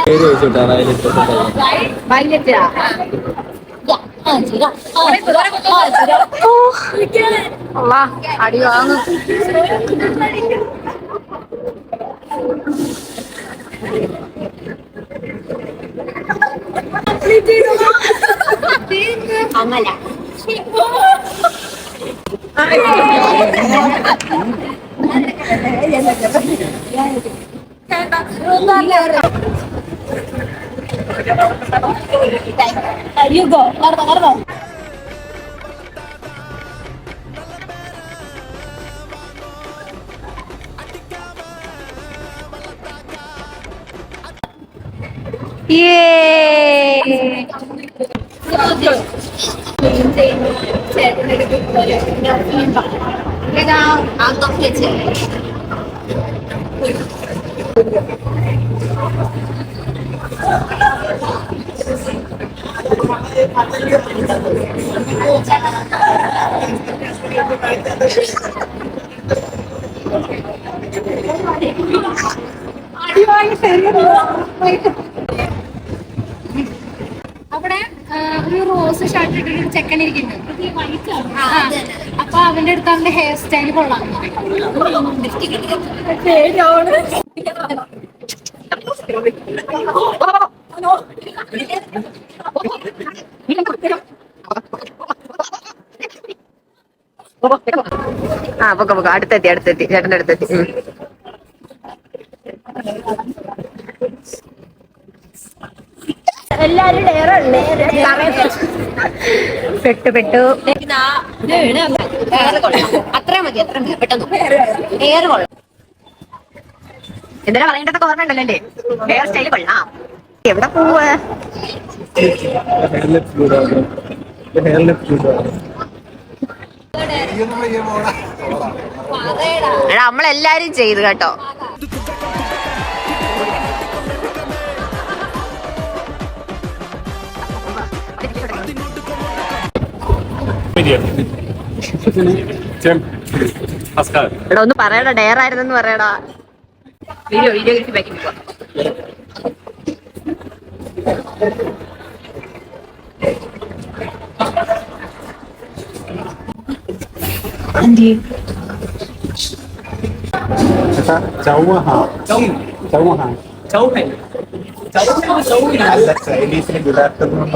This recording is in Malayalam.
പേര് ചോദിച്ചോട്ടാ അതിലിട്ട് വൈകിട്ടാ You go. Arda, arda. Yay! Legal, adorei. അവിടെ ഒരു റോസ് ഷർട്ട് ഇട്ടിട്ട് ഒരു ചെക്കൻ ഇരിക്കുന്നുണ്ട്. ആ, അപ്പൊ അവന്റെ അടുത്ത് അവന്റെ ഹെയർ സ്റ്റൈൽ കൊള്ളാം. ആ പൊക്ക പൊക്ക. അടുത്തെത്തി അടുത്തെത്തി. ചേട്ടന്റെ അടുത്തെത്തി. എല്ലാരും പെട്ടു പെട്ടു. അത്ര മതി അത്ര മതി. പെട്ടെന്ന്. കൊള്ളാം എന്തിനാ പറയേണ്ടതൊക്കെ ഓർമ്മ ഉണ്ടല്ലോ അല്ലേ ഹെയർ സ്റ്റൈൽ കൊള്ളാം. എവിടെ പോവ് എടാ നമ്മളെല്ലാരും ചെയ്തു കേട്ടോ. എടാ ഒന്ന് പറയടാ ഡയർ ആയിരുന്നെന്ന് പറയടാ. വീഡിയോ വീഡിയോ കിട്ടി ബാക്കി Andy，走啊吓，走走啊吓，走平，走走走完啦，食死呢先叫得咁样。